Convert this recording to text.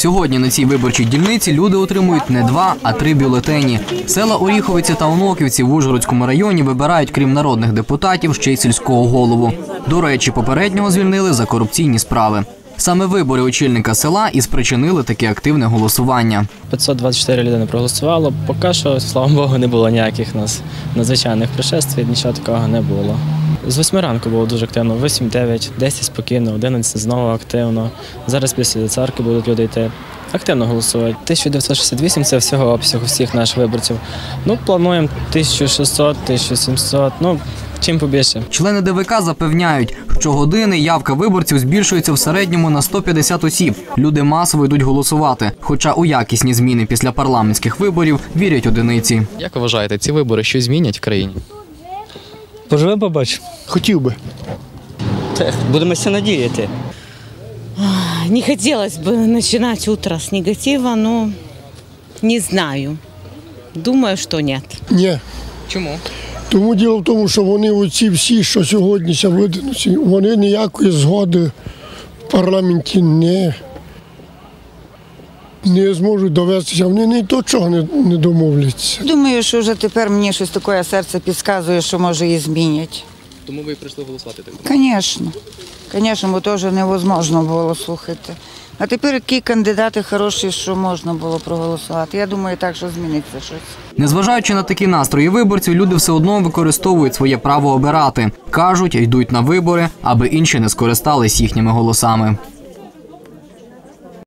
Сьогодні на цій виборчій дільниці люди отримують не два, а три бюлетені. Села Оріховиці та Оноківці в Ужгородському районі вибирають, крім народних депутатів, ще й сільського голову. До речі, попереднього звільнили за корупційні справи. Саме вибори очільника села і спричинили таке активне голосування. 524 людини проголосувало. Поки що, слава Богу, не було ніяких нас надзвичайних пришествій, нічого такого не було. З 8 ранку було дуже активно, 8, 9, 10 спокійно, 11 знову активно. Зараз після церкви будуть люди йти. Активно голосують. 1968 це всього обсягу всіх наших виборців. Ну, плануємо 1600, 1700, ну, чим побільше. Члени ДВК запевняють, щогодини явка виборців збільшується в середньому на 150 осіб. Люди масово йдуть голосувати. Хоча у якісні зміни після парламентських виборів вірять одиниці. Як ви вважаєте, ці вибори щось змінять в країні? Поживемо, побачимо. Хотів би. Будемо все надіяти. Не хотелось бы начинать утро с негатива, но не знаю. Думаю, что нет. Ні. Чому? Тому діло в тому, що вони оці всі, що сьогодні видануться, вони ніякої згоди в парламенті не, не зможуть довестися. Вони ні до чого не, не домовляться. Думаю, що вже тепер мені щось таке серце підказує, що може і змінять. Тому ви і прийшли голосувати так. Звісно. Звісно, бо теж невозможно було слухати. А тепер які кандидати хороші, що можна було проголосувати. Я думаю, так, що зміниться щось. Незважаючи на такі настрої виборців, люди все одно використовують своє право обирати. кажуть, йдуть на вибори, аби інші не скористались їхніми голосами.